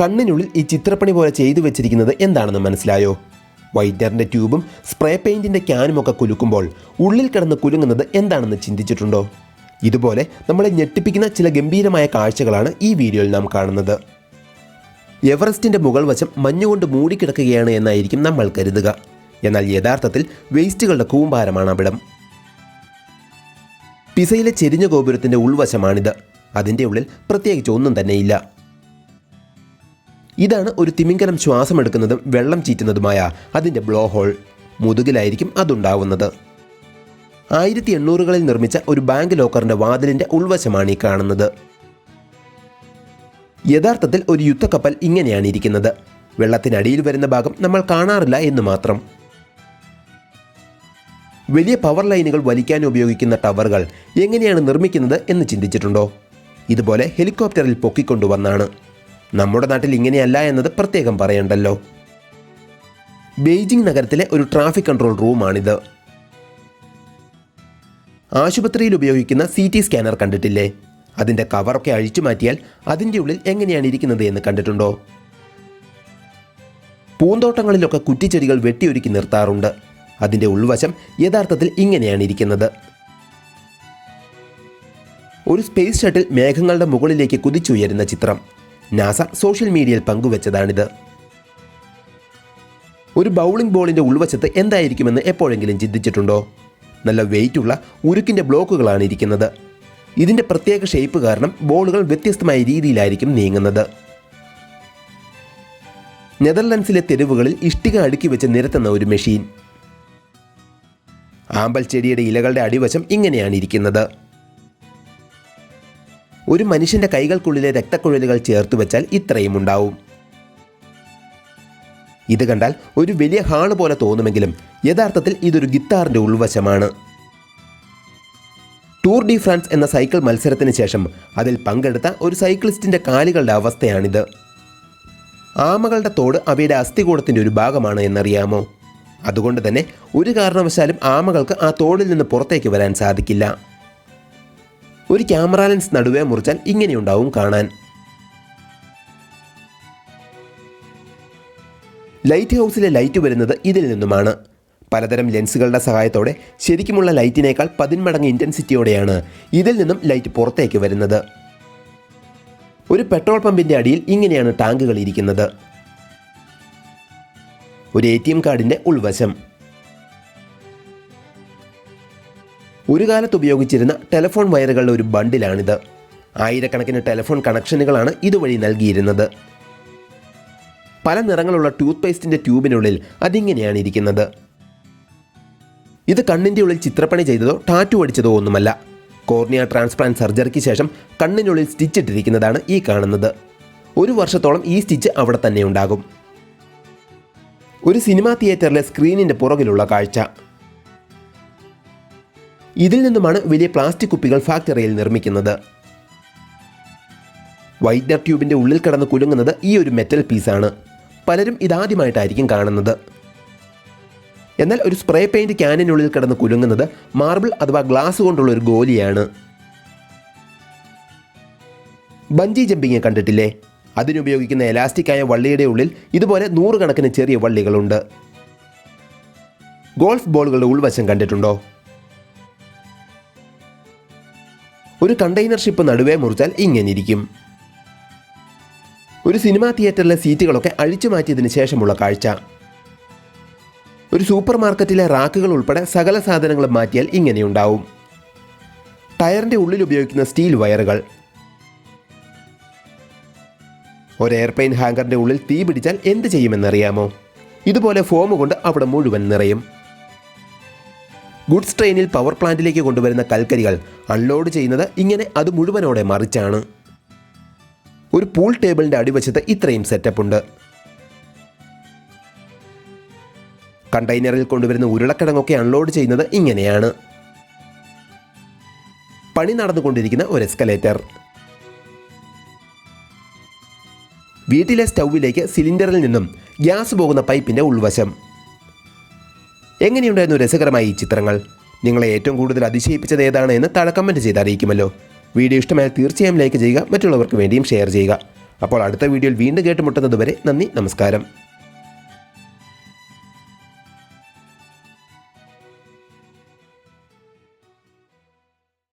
കണ്ണിനുള്ളിൽ ഈ ചിത്രപ്പണി പോലെ ചെയ്തു വെച്ചിരിക്കുന്നത് എന്താണെന്ന് മനസ്സിലായോ? വൈറ്റ്നറിന്റെ ട്യൂബും സ്പ്രേ പെയിന്റിന്റെ ക്യാനുമൊക്കെ കുലുക്കുമ്പോൾ ഉള്ളിൽ കിടന്ന് കുലുങ്ങുന്നത് എന്താണെന്ന് ചിന്തിച്ചിട്ടുണ്ടോ? ഇതുപോലെ നമ്മളെ ഞെട്ടിപ്പിക്കുന്ന ചില ഗംഭീരമായ കാഴ്ചകളാണ് ഈ വീഡിയോയിൽ നാം കാണുന്നത്. എവറസ്റ്റിന്റെ മുകൾ വശം മഞ്ഞുകൊണ്ട് മൂടിക്കിടക്കുകയാണ് എന്നായിരിക്കും നമ്മൾ കരുതുക. എന്നാൽ യഥാർത്ഥത്തിൽ വേസ്റ്റുകളുടെ കൂമ്പാരമാണ് അവിടം. പിസയിലെ ചെരിഞ്ഞ ഗോപുരത്തിന്റെ ഉൾവശമാണിത്. അതിന്റെ ഉള്ളിൽ പ്രത്യേകിച്ച് ഒന്നും തന്നെയില്ല. ഇതാണ് ഒരു തിമിംഗലം ശ്വാസമെടുക്കുന്നതും വെള്ളം ചീറ്റുന്നതുമായ അതിന്റെ ബ്ലോ ഹോൾ മുതുകിലായിരിക്കും അതുണ്ടാവുന്നത്. ആയിരത്തി എണ്ണൂറുകളിൽ നിർമ്മിച്ച ഒരു ബാങ്ക് ലോക്കറിന്റെ വാതിലിന്റെ ഉൾവശമാണ് ഈ കാണുന്നത്. യഥാർത്ഥത്തിൽ ഒരു യുദ്ധക്കപ്പൽ ഇങ്ങനെയാണ് ഇരിക്കുന്നത്. വെള്ളത്തിനടിയിൽ വരുന്ന ഭാഗം നമ്മൾ കാണാറില്ല എന്ന് മാത്രം. വലിയ പവർ ലൈനുകൾ വലിക്കാൻ ഉപയോഗിക്കുന്ന ടവറുകൾ എങ്ങനെയാണ് നിർമ്മിക്കുന്നത് എന്ന് ചിന്തിച്ചിട്ടുണ്ടോ? ഇതുപോലെ ഹെലികോപ്റ്ററിൽ പൊക്കിക്കൊണ്ടുവന്നാണ്. നമ്മുടെ നാട്ടിൽ ഇങ്ങനെയല്ല എന്നത് പ്രത്യേകം പറയണ്ടല്ലോ. ബെയ്ജിംഗ് നഗരത്തിലെ ഒരു ട്രാഫിക് കൺട്രോൾ റൂമാണിത്. ആശുപത്രിയിൽ ഉപയോഗിക്കുന്ന സി ടി സ്കാനർ കണ്ടിട്ടില്ലേ? അതിന്റെ കവറൊക്കെ അഴിച്ചു മാറ്റിയാൽ അതിന്റെ ഉള്ളിൽ എങ്ങനെയാണ് ഇരിക്കുന്നത് എന്ന് കണ്ടിട്ടുണ്ടോ? പൂന്തോട്ടങ്ങളിലൊക്കെ കുറ്റിച്ചെടികൾ വെട്ടിയൊരുക്കി നിർത്താറുണ്ട്. അതിന്റെ ഉൾവശം യഥാർത്ഥത്തിൽ ഇങ്ങനെയാണ് ഇരിക്കുന്നത്. ഒരു സ്പേസ് ഷട്ടിൽ മേഘങ്ങളുടെ മുകളിലേക്ക് കുതിച്ചുയരുന്ന ചിത്രം. നാസ സോഷ്യൽ മീഡിയയിൽ പങ്കുവച്ചതാണിത്. ഒരു ബൗളിംഗ് ബോളിന്റെ ഉൾവശത്ത് എന്തായിരിക്കുമെന്ന് എപ്പോഴെങ്കിലും ചിന്തിച്ചിട്ടുണ്ടോ? നല്ല വെയിറ്റുള്ള ഉരുക്കിന്റെ ബ്ലോക്കുകളാണ് ഇരിക്കുന്നത്. ഇതിന്റെ പ്രത്യേക ഷേപ്പ് കാരണം ബോളുകൾ വ്യത്യസ്തമായ രീതിയിലായിരിക്കും നീങ്ങുന്നത്. നെതർലൻഡ്സിലെ തെരുവുകളിൽ ഇഷ്ടിക അടുക്കി വെച്ച് നിരത്തുന്ന ഒരു മെഷീൻ. ആമ്പൽ ചെടിയുടെ ഇലകളുടെ അടിവശം ഇങ്ങനെയാണ് ഇരിക്കുന്നത്. ഒരു മനുഷ്യന്റെ കൈകൾക്കുള്ളിലെ രക്തക്കുഴലുകൾ ചേർത്ത് വെച്ചാൽ ഇത്രയും ഉണ്ടാവും. ഇത് കണ്ടാൽ ഒരു വലിയ ഹാൾ പോലെ തോന്നുമെങ്കിലും യഥാർത്ഥത്തിൽ ഇതൊരു ഗിത്താറിന്റെ ഉൾവശമാണ്. ടൂർ ഡി ഫ്രാൻസ് എന്ന സൈക്കിൾ മത്സരത്തിന് ശേഷം അതിൽ പങ്കെടുത്ത ഒരു സൈക്ലിസ്റ്റിന്റെ കാലുകളുടെ അവസ്ഥയാണിത്. ആമകളുടെ തോട് അവയുടെ അസ്ഥികൂടത്തിന്റെ ഒരു ഭാഗമാണ് എന്നറിയാമോ? അതുകൊണ്ട് തന്നെ ഒരു കാരണവശാലും ആമകൾക്ക് ആ തോടിൽ നിന്ന് പുറത്തേക്ക് വരാൻ സാധിക്കില്ല. ഒരു ക്യാമറ ലെൻസ് നടുവേ മുറിച്ചാൽ ഇങ്ങനെയുണ്ടാവും കാണാൻ. ലൈറ്റ് ഹൗസിലെ ലൈറ്റ് വരുന്നത് ഇതിൽ നിന്നുമാണ്. പലതരം ലെൻസുകളുടെ സഹായത്തോടെ ശരിക്കുമുള്ള ലൈറ്റിനേക്കാൾ പതിന്മടങ്ങ് ഇന്റൻസിറ്റിയോടെയാണ് ഇതിൽ നിന്നും ലൈറ്റ് പുറത്തേക്ക് വരുന്നത്. ഒരു പെട്രോൾ പമ്പിന്റെ അടിയിൽ ഇങ്ങനെയാണ് ടാങ്കുകൾ ഇരിക്കുന്നത്. ഒരു എ ടി എം കാർഡിന്റെ ഉൾവശം. ഒരു കാലത്ത് ഉപയോഗിച്ചിരുന്ന ടെലിഫോൺ വയറുകളുടെ ഒരു ബണ്ടിലാണിത്. ആയിരക്കണക്കിന് ടെലിഫോൺ കണക്ഷനുകളാണ് ഇതുവഴി നൽകിയിരുന്നത്. പല നിറങ്ങളുള്ള ടൂത്ത് പേസ്റ്റിന്റെ ട്യൂബിനുള്ളിൽ അതിങ്ങനെയാണ് ഇരിക്കുന്നത്. ഇത് കണ്ണിന്റെ ഉള്ളിൽ ചിത്രപ്പണി ചെയ്തതോ ടാറ്റു അടിച്ചതോ ഒന്നുമല്ല. കോർണിയ ട്രാൻസ്പ്ലാന്റ് സർജറിക്ക് ശേഷം കണ്ണിനുള്ളിൽ സ്റ്റിച്ച് ഇട്ടിരിക്കുന്നതാണ് ഈ കാണുന്നത്. ഒരു വർഷത്തോളം ഈ സ്റ്റിച്ച് അവിടെ തന്നെ ഉണ്ടാകും. ഒരു സിനിമാ തിയേറ്ററിലെ സ്ക്രീനിന്റെ പുറകിലുള്ള കാഴ്ച. ഇതിൽ നിന്നുമാണ് വലിയ പ്ലാസ്റ്റിക് കുപ്പികൾ ഫാക്ടറിയിൽ നിർമ്മിക്കുന്നത്. വൈറ്റ്നർ ട്യൂബിന്റെ ഉള്ളിൽ കടന്ന് കുലുങ്ങുന്നത് ഈ ഒരു മെറ്റൽ പീസാണ്. പലരും ഇതാദ്യമായിട്ടായിരിക്കും കാണുന്നത്. എന്നാൽ ഒരു സ്പ്രേ പെയിന്റ് ക്യാനിനുള്ളിൽ കടന്ന് കുലുങ്ങുന്നത് മാർബിൾ അഥവാ ഗ്ലാസ് കൊണ്ടുള്ള ഒരു ഗോലിയാണ്. ബഞ്ചി ജമ്പിങ് കണ്ടിട്ടില്ലേ? അതിനുപയോഗിക്കുന്ന എലാസ്റ്റിക്കായ വള്ളിയുടെ ഉള്ളിൽ ഇതുപോലെ നൂറുകണക്കിന് ചെറിയ വള്ളികളുണ്ട്. ഗോൾഫ് ബോളുകളുടെ ഉൾവശം കണ്ടിട്ടുണ്ടോ? ഒരു കണ്ടെയ്നർ ഷിപ്പ് നടുവേ മുറിച്ചാൽ ഇങ്ങനെ ഇരിക്കും ഒരു സിനിമാ തിയേറ്ററിലെ സീറ്റുകളൊക്കെ അഴിച്ചു മാറ്റിയതിന് ശേഷമുള്ള കാഴ്ച. ഒരു സൂപ്പർ മാർക്കറ്റിലെ റാക്കുകൾ ഉൾപ്പെടെ സകല സാധനങ്ങളും മാറ്റിയാൽ ഇങ്ങനെയുണ്ടാവും. ടയറിന്റെ ഉള്ളിൽ ഉപയോഗിക്കുന്ന സ്റ്റീൽ വയറുകൾ. ഒരു എയർപ്ലെയിൻ ഹാങ്കറിന്റെ ഉള്ളിൽ തീ പിടിച്ചാൽ എന്ത് ചെയ്യുമെന്നറിയാമോ? ഇതുപോലെ ഫോം കൊണ്ട് അവിടെ മുഴുവൻ നിറയും. ഗുഡ്സ് ട്രെയിനിൽ പവർ പ്ലാന്റിലേക്ക് കൊണ്ടുവരുന്ന കൽക്കരികൾ അൺലോഡ് ചെയ്യുന്നത് ഇങ്ങനെ അത് മുഴുവനോടെ മറിച്ചാണ്. ഒരു പൂൾ ടേബിളിന്റെ അടിവശത്ത് ഇത്രയും സെറ്റപ്പ് ഉണ്ട്. കണ്ടെയ്നറിൽ കൊണ്ടുവരുന്ന ഉരുളക്കിഴങ്ങൊക്കെ അൺലോഡ് ചെയ്യുന്നത് ഇങ്ങനെയാണ്. പണി നടന്നുകൊണ്ടിരിക്കുന്ന ഒരു എസ്കലേറ്റർ വീട്ടിലെ സ്റ്റൗവിലേക്ക് സിലിണ്ടറിൽ നിന്നും ഗ്യാസ് പോകുന്ന പൈപ്പിന്റെ ഉൾവശം. എങ്ങനെയുണ്ടായിരുന്നു രസകരമായ ഈ ചിത്രങ്ങൾ? നിങ്ങളെ ഏറ്റവും കൂടുതൽ അതിശയിപ്പിച്ചത് ഏതാണ് എന്ന് താഴെ കമന്റ് ചെയ്ത് അറിയിക്കുമല്ലോ. വീഡിയോ ഇഷ്ടമായാൽ തീർച്ചയായും ലൈക്ക് ചെയ്യുക മറ്റുള്ളവർക്ക് വേണ്ടിയും ഷെയർ ചെയ്യുക. അപ്പോൾ അടുത്ത വീഡിയോയിൽ വീണ്ടും കേട്ടുമുട്ടുന്നത് വരെ നന്ദി നമസ്കാരം.